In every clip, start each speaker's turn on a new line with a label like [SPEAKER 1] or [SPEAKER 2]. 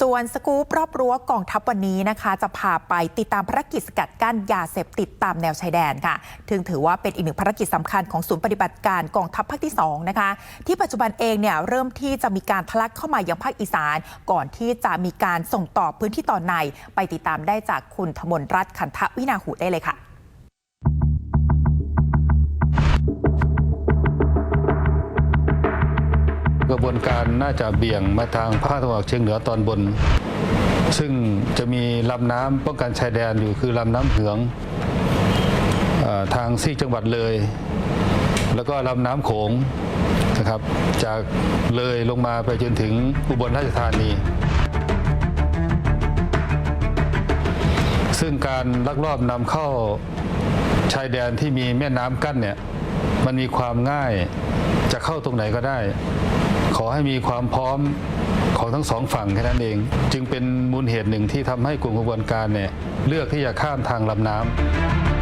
[SPEAKER 1] ส่วนสกู๊ปรอบรั้วกองทัพวันนี้นะคะ จะพาไปติดตามภารกิจสกัดกั้นยาเสพติดตามแนวชายแดนค่ะถึงถือว่าเป็นอีกหนึ่งภารกิจสำคัญของศูนย์ปฏิบัติการกองทัพภาคที่2นะคะที่ปัจจุบันเองเนี่ยเริ่มที่จะมีการทะลักเข้ามายังภาคอีสาน ก่อนที่จะมีการส่งต่อพื้นที่ต่อใน ไปติดตามได้จากคุณธมนรัตน์ขันทวินาหูได้เลยค่ะ
[SPEAKER 2] กระบวนการน่าจะเบี่ยงมาทางภาคตะวันออกเฉียงเหนือตอนบน ซึ่งจะมีลำน้ำป้องกันชายแดนอยู่คือลำน้ำเหืองอทางซีกจังหวัดเลย แล้วก็ลำน้ำโขงนะครับ จากเลยลงมาไปจนถึงอุบลราชธานี ซึ่งการลักลอบนำเข้าชายแดนที่มีแม่น้ำกั้นเนี่ยมันมีความง่ายจะเข้าตรงไหนก็ได้ ขอให้มีความพร้อมของทั้งสองฝั่งแค่นั้นเอง จึงเป็นมูลเหตุหนึ่งที่ทำให้กลุ่มขบวนการเนี่ยเลือกที่จะข้ามทางลำน้ำ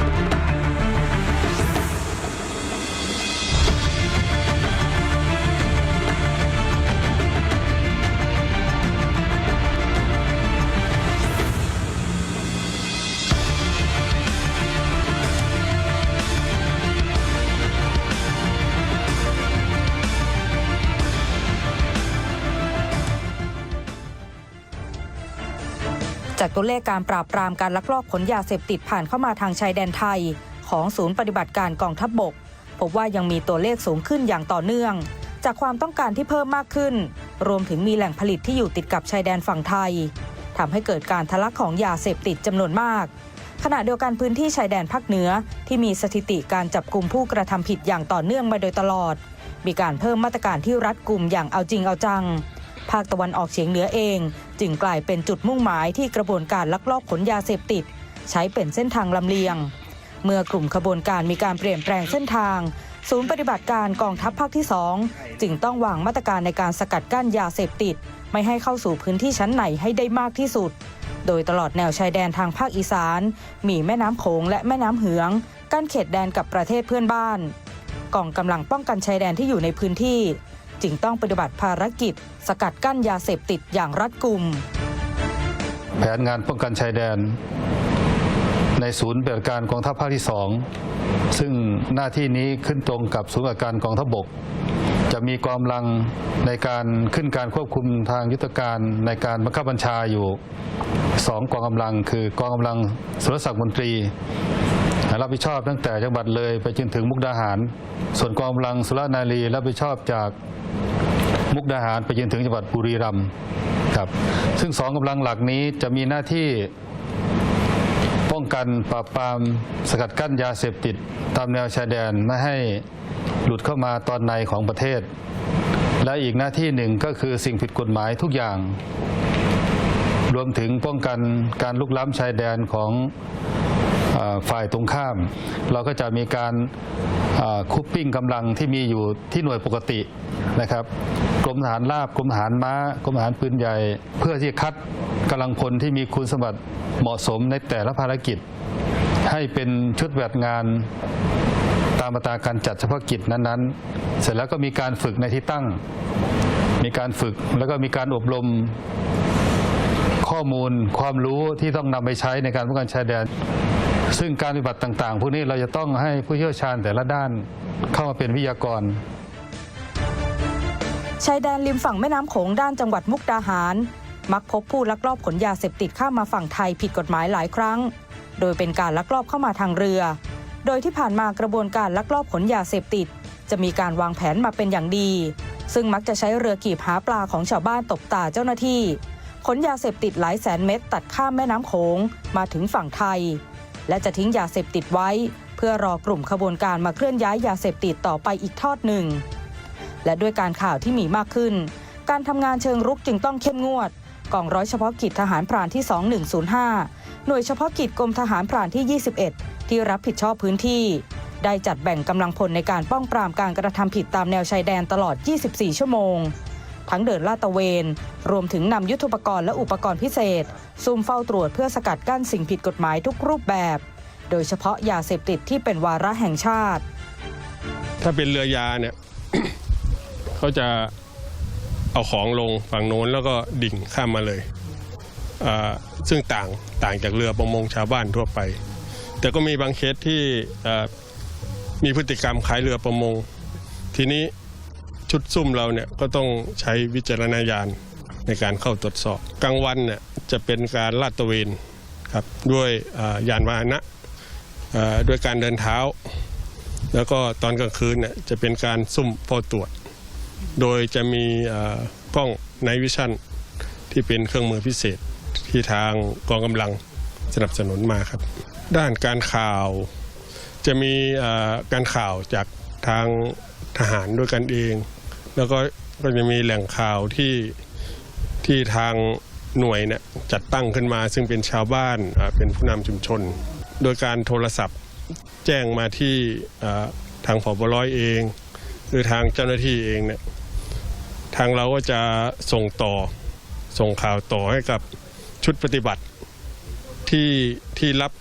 [SPEAKER 3] จากตัวเลขการปราบปรามการลักลอบขนยาเสพติดผ่านเข้ามาทางชายแดนไทย ของศูนย์ปฏิบัติการกองทัพบบก พบว่ายังมีตัวเลขสูงขึ้นอย่างต่อเนื่อง จากความต้องการที่เพิ่มมากขึ้น รวมถึงมีแหล่งผลิตที่อยู่ติดกับชายแดนฝั่งไทยทำให้เกิดการทะลักของยาเสพติดจำนวนมาก ขณะเดียวกันพื้นที่ชายแดนภาคเหนือที่มีสถิติการจับกลุ่มผู้กระทำผิดอย่างต่อเนื่องมาโดยตลอด มีการเพิ่มมาตรการที่รัดกุมอย่างเอาจริงเอาจัง ภาคตะวันออกเฉียงเหนือเอง จึงกลายเป็นจุดมุ่งหมายที่กระบวนการลักลอบขนยาเสพติด ใช้เป็นเส้นทางลำเลียง เมื่อกลุ่มขบวนการมีการเปลี่ยนแปลงเส้นทาง ศูนย์ปฏิบัติการกองทัพภาคที่ 2 จึงต้องวางมาตรการในการสกัดกั้นยาเสพติด ไม่ให้เข้าสู่พื้นที่ชั้นไหนให้ได้มากที่สุด โดยตลอดแนวชายแดนทางภาคอีสาน มีแม่น้ำโขงและแม่น้ำเหืองกั้นเขตแดนกับประเทศเพื่อนบ้านกองกำลังป้องกันชายแดนที่อยู่ในพื้นที่ จึงต้องปฏิบัติภารกิจ สกัดกั้นยาเสพติดอย่างรัดกุม
[SPEAKER 2] แผนงานป้องกันชายแดน ในศูนย์ปฏิบัติการกองทัพภาคที่ 2 ซึ่งหน้าที่นี้ขึ้นตรงกับศูนย์ปฏิบัติการกองทัพบก จะมีกองกำลังในการขึ้นการควบคุมทางยุทธการในการบังคับบัญชาอยู่สองกองกำลังคือกองกำลังสุรศักดิ์มนตรี รับผิดชอบตั้งแต่จังหวัดเลยไปจนถึงมุกดาหาร ส่วนกองกำลังสุรนารีรับผิดชอบจากมุกดาหารไปจนถึงจังหวัดบุรีรัมย์ครับ ซึ่งสองกำลังหลักนี้จะมีหน้าที่ป้องกันปราบปรามสกัดกั้นยาเสพติด ตามแนวชายแดนไม่ให้หลุดเข้ามาตอนในของประเทศ และอีกหน้าที่หนึ่งก็คือสิ่งผิดกฎหมายทุกอย่าง รวมถึงป้องกันการลุกล้ำชายแดนของ ฝ่ายตรงข้าม เราก็จะมีการคุปปิ้งกำลังที่มีอยู่ที่หน่วยปกตินะครับกรมทหารราบกรมทหารม้ากรมทหารปืนใหญ่ เพื่อที่จะคัดกำลังพลที่มีคุณสมบัติเหมาะสมในแต่ละภารกิจ ให้เป็นชุดแบบงานตามมาตราการจัดเฉพาะกิจนั้นๆ เสร็จแล้วก็มีการฝึกในที่ตั้ง มีการฝึกแล้วก็มีการอบรมข้อมูลความรู้ที่ต้องนำไปใช้ในการป้องกันชายแดน ซึ่งการปฏิบัติต่างๆ พวกนี้เราจะต้องให้ผู้เชี่ยวชาญแต่ละด้านเข้ามาเป็นวิทยากร
[SPEAKER 3] ชายแดนริมฝั่งแม่น้ำโขงด้านจังหวัดมุกดาหาร มักพบผู้ลักลอบขนยาเสพติดข้ามมาฝั่งไทยผิดกฎหมายหลายครั้ง โดยเป็นการลักลอบเข้ามาทางเรือ โดยที่ผ่านมากระบวนการลักลอบขนยาเสพติด จะมีการวางแผนมาเป็นอย่างดี ซึ่งมักจะใช้เรือกีบหาปลาของชาวบ้านตบตาเจ้าหน้าที่ขนยาเสพติดหลายแสนเม็ดตัดข้ามแม่น้ำโขงมาถึงฝั่งไทย และจะทิ้งยาเสพติดไว้ เพื่อรอกลุ่มขบวนการมาเคลื่อนย้ายยาเสพติดต่อไปอีกทอดหนึ่ง และด้วยการข่าวที่มีมากขึ้น การทำงานเชิงรุกจึงต้องเข้มงวดกองร้อยเฉพาะกิจทหารพรานที่ 2105 หน่วยเฉพาะกิจกรมทหารพรานที่ 21 ที่รับผิดชอบพื้นที่ ได้จัดแบ่งกำลังพลในการป้องปรามการกระทำผิดตามแนวชายแดนตลอด 24 ชั่วโมง ทั้งเดินลาดตระเวน รวมถึงนำยุทธปกรณ์และอุปกรณ์พิเศษ ซุ่มเฝ้าตรวจเพื่อสกัดกั้นสิ่งผิดกฎหมายทุกรูปแบบ โดยเฉพาะยาเสพติดที่เป็นวาระแห่งชาติ
[SPEAKER 4] ถ้าเป็นเรือยาเนี่ยเขาจะเอาของลงฝั่งโน้นแล้วก็ดิ่งข้ามมาเลยซึ่งต่างต่างจากเรือประมงชาวบ้านทั่วไป แต่ก็มีบางเคสที่มีพฤติกรรมคล้ายเรือประมง ทีนี้ ชุดซุ่มเราเนี่ยก็ต้องใช้วิจารณญาณในการเข้าตรวจสอบ กลางวันเนี่ยจะเป็นการลาดตระเวนครับด้วยยานพาหนะด้วยการเดินเท้า แล้วก็ตอนกลางคืนเนี่ยจะเป็นการซุ่มเฝ้าตรวจ โดยจะมีกล้องไนวิชั่นที่เป็นเครื่องมือพิเศษที่ทางกองกำลังสนับสนุนมาครับ ด้านการข่าวจะมีการข่าวจากทางทหารด้วยกันเอง แล้วก็ก็จะมีแหล่งข่าวที่ที่ทางหน่วยเนี่ยจัดตั้งขึ้นมาซึ่งเป็นชาวบ้านเป็นผู้นำชุมชน โดยการโทรศัพท์แจ้งมาที่ทางผบร้อยเอง หรือทางเจ้าหน้าที่เองเนี่ยทางเราก็จะส่งต่อส่งข่าวต่อให้กับชุดปฏิบัติที่ที่รับ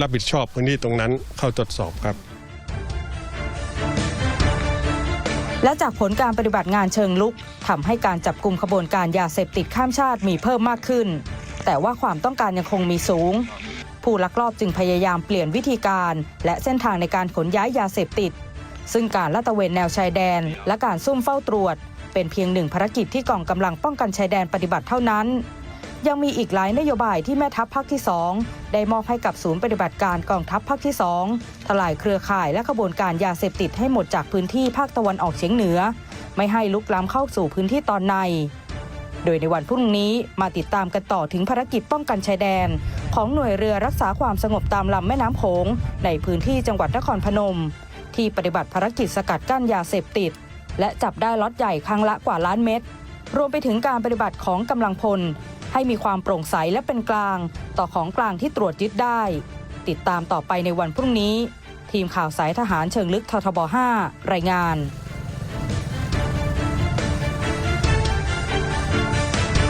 [SPEAKER 4] รับผิดชอบพื้นที่ตรงนั้นเข้าตรวจสอบครับ
[SPEAKER 3] และจากผลการปฏิบัติงานเชิงลุกทำให้การจับกลุ่มขบวนการยาเสพติดข้ามชาติมีเพิ่มมากขึ้น แต่ว่าความต้องการยังคงมีสูง ผู้ลักลอบจึงพยายามเปลี่ยนวิธีการ และเส้นทางในการขนย้ายยาเสพติด ซึ่งการลาดตระเวนแนวชายแดน และการซุ่มเฝ้าตรวจ เป็นเพียงหนึ่งภารกิจที่กองกำลังป้องกันชายแดนปฏิบัติเท่านั้น ยังมีอีกหลายนโยบายที่แม่ทัพภาคที่ 2 ได้มอบให้กับศูนย์ปฏิบัติการกองทัพภาคที่ 2 ทลายเครือข่ายและขบวนการยาเสพติดให้หมดจากพื้นที่ภาคตะวันออกเฉียงเหนือ ไม่ให้ลุกล้ำเข้าสู่พื้นที่ตอนใน โดยในวันพรุ่งนี้มาติดตามกันต่อถึงภารกิจป้องกันชายแดน ของหน่วยเรือรักษาความสงบตามลำแม่น้ำโขงในพื้นที่จังหวัดนครพนม ที่ปฏิบัติภารกิจสกัดกั้นยาเสพติด และจับได้ล็อตใหญ่ครั้งละกว่าล้านเม็ดรวมไปถึงการปฏิบัติของกำลังพล ให้มีความโปร่งใสและเป็นกลาง ต่อของกลางที่ตรวจยึดได้ ติดตามต่อไปในวันพรุ่งนี้ ทีมข่าวสายทหารเชิงลึกททบ 5 รายงาน